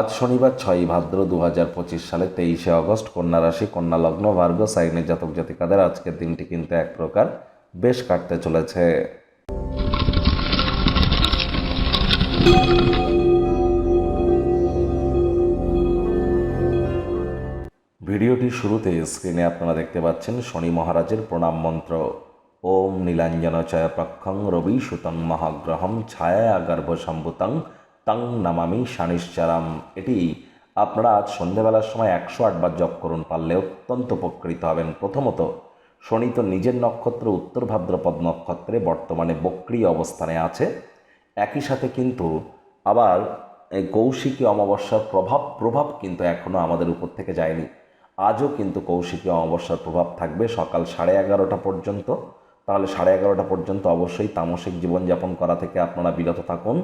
আজ শনিবার ছয়ই ভাদ্র দু হাজার পঁচিশ সালে তেইশে অগস্ট কন্যা রাশি, কন্যা লগ্ন, ভার্গ সাইনের জাতক জাতিকাদের আজকের দিনটি কিন্তু এক প্রকার বেশ কাটতে চলেছে। ভিডিওটির শুরুতে স্ক্রিনে আপনারা দেখতে পাচ্ছেন শনি মহারাজের প্রণাম মন্ত্র। ওম নীলাঞ্জন চয় প্রক্ষং রবি সুতং মহাগ্রহম ছায়া গর্ভ সম্ভুতং তং নামামি শানিশ্চারাম। এটি আপনারা আজ সন্ধেবেলার সময় একশো আটবার জপ করুন, পারলে অত্যন্ত উপকৃত হবেন। প্রথমত, শনি তো নিজের নক্ষত্র উত্তর ভাদ্রপদ নক্ষত্রে বর্তমানে বক্রিয় অবস্থানে আছে। একই সাথে কিন্তু আবার কৌশিকী অমাবস্যার প্রভাব প্রভাব কিন্তু এখনও আমাদের উপর থেকে যায়নি। আজও কিন্তু কৌশিকী অমাবস্যার প্রভাব থাকবে সকাল সাড়ে এগারোটা পর্যন্ত। তাহলে সাড়ে এগারোটা পর্যন্ত অবশ্যই তামসিক জীবনযাপন করা থেকে আপনারা বিরত থাকুন।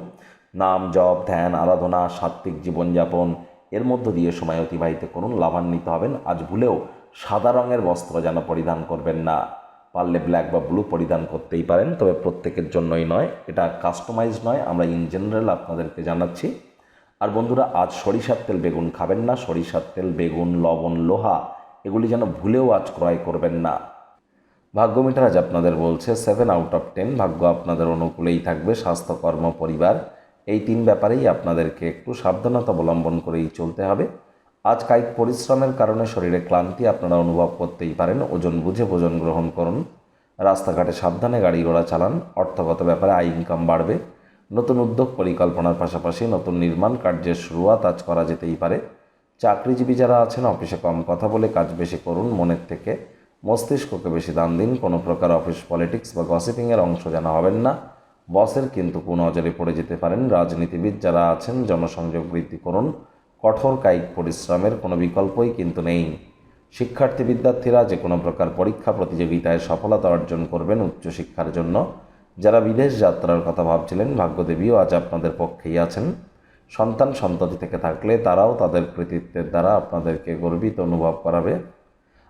নাম, জপ, ধ্যান, আরাধনা, সাত্ত্বিক জীবনযাপন, এর মধ্য দিয়ে সময় অতিবাহিত করুন, লাভান্বিত হবেন। আজ ভুলেও সাদা রঙের বস্ত্র যেন পরিধান করবেন না। পারলে ব্ল্যাক বা ব্লু পরিধান করতেই পারেন, তবে প্রত্যেকের জন্যই নয়। এটা কাস্টমাইজ নয়, আমরা ইন জেনারেল আপনাদেরকে জানাচ্ছি। আর বন্ধুরা, আজ সরিষার তেল বেগুন খাবেন না। সরিষার তেল, বেগুন, লবণ, লোহা, এগুলি যেন ভুলেও আজ ক্রয় করবেন না। ভাগ্য মিটার আজ আপনাদের বলছে সেভেন আউট অফ টেন ভাগ্য আপনাদের অনুকূলেই থাকবে, স্বাস্থ্য, কর্ম, পরিবার। এই তিন ব্যাপারেই আপনাদেরকে একটু সাবধানতা অবলম্বন করেই চলতে হবে। আজ কায়িক পরিশ্রমের কারণে শরীরে ক্লান্তি আপনারা অনুভব করতেই পারেন, ওজন বুঝে ভোজন গ্রহণ করুন। রাস্তাঘাটে সাবধানে গাড়ি ঘোড়া চালান, অর্থগত ব্যাপারে আয় ইনকাম বাড়বে। নতুন উদ্যোগ পরিকল্পনার পাশাপাশি নতুন নির্মাণ কার্যের শুরুয়াত আজ করা যেতেই পারে। চাকরিজীবী যারা আছেন অফিসে কম কথা বলে কাজ বেশি করুন, মনের থেকে মস্তিষ্ককে বেশি দান দিন, কোনো প্রকার অফিস পলিটিক্স বা গসিপিংয়ের অংশ যেন হবেন না। বসের কিন্তু কুনজরে পড়ে যেতে পারেন। রাজনীতিবিদ যারা আছেন, জনসংযোগ বৃদ্ধি করুন। কঠোর কায়িক পরিশ্রমের কোনো বিকল্পই কিন্তু নেই। শিক্ষার্থী বিদ্যার্থীরা যে কোনো প্রকার পরীক্ষা প্রতিযোগিতায় সফলতা অর্জন করবেন উচ্চশিক্ষার জন্য। যারা বিদেশ যাত্রার কথা ভাবছিলেন, ভাগ্যদেবীও আজ আপনাদের পক্ষেই আছেন। সন্তান সন্ততি থেকে থাকলে তারাও তাদের কৃতিত্বের দ্বারা আপনাদেরকে গর্বিত অনুভব করাবে।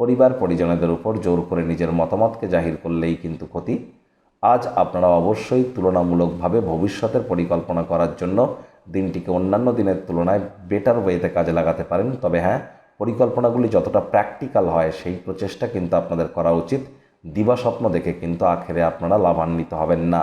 পরিবার পরিজনদের উপর জোর করে নিজের মতামতকে জাহির করলেই কিন্তু ক্ষতি। আজ আপনারা অবশ্যই তুলনামূলকভাবে ভবিষ্যতের পরিকল্পনা করার জন্য দিনটিকে অন্যান্য দিনের তুলনায় বেটার ওয়েতে কাজে লাগাতে পারেন। তবে হ্যাঁ পরিকল্পনাগুলি যতটা প্র্যাকটিক্যাল হয় সেই প্রচেষ্টা কিন্তু আপনাদের করা উচিত। দিবাস্বপ্ন দেখে কিন্তু আখেরে আপনারা লাভান্বিত হবেন না।